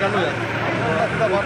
干路人在在往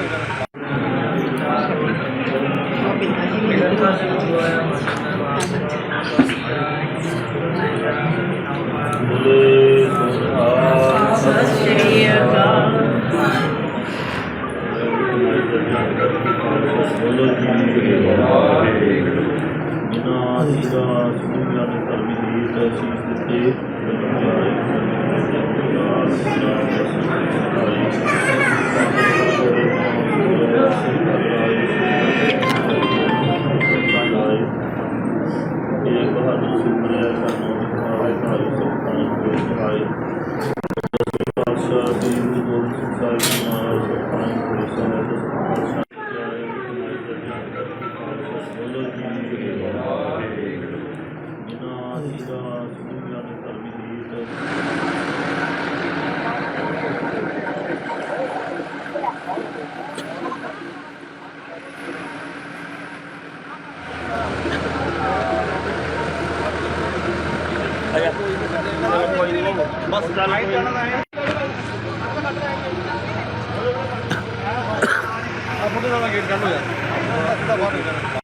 बस गेट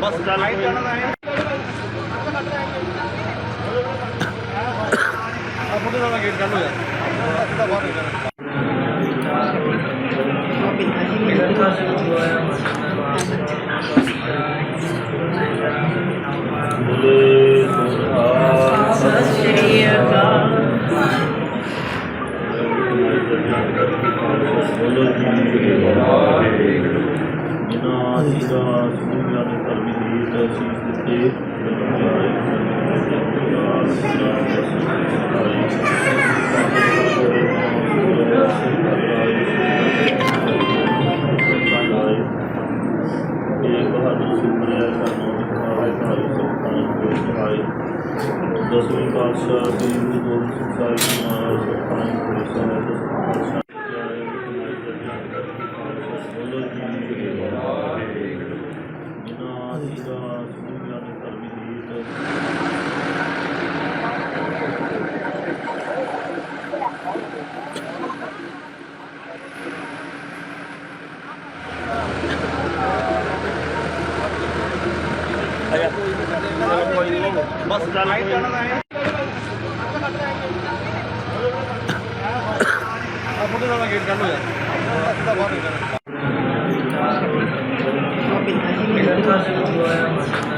ਬਸ। ਚੱਲ ਆ ਫੋਟੋ ਦਾ ਗੇਟ ਕਰ ਲੋ ਯਾਰ ਬਾਹਰ ਹੋ ਜਾਣਾ ਪਾਤਸ਼ਾਹ ਦੀ ਗੁਰੂ ਸਾਹਿਬ ਮਹਾਰਾਜ ਆਪਣੇ ਗੁਰੂ ਸਾਹਿਬ ਦੇ ਪਾਤਸ਼ਾਹ ਬਸ ਚੱਲ ਕੋਈ Thank you.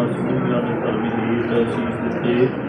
e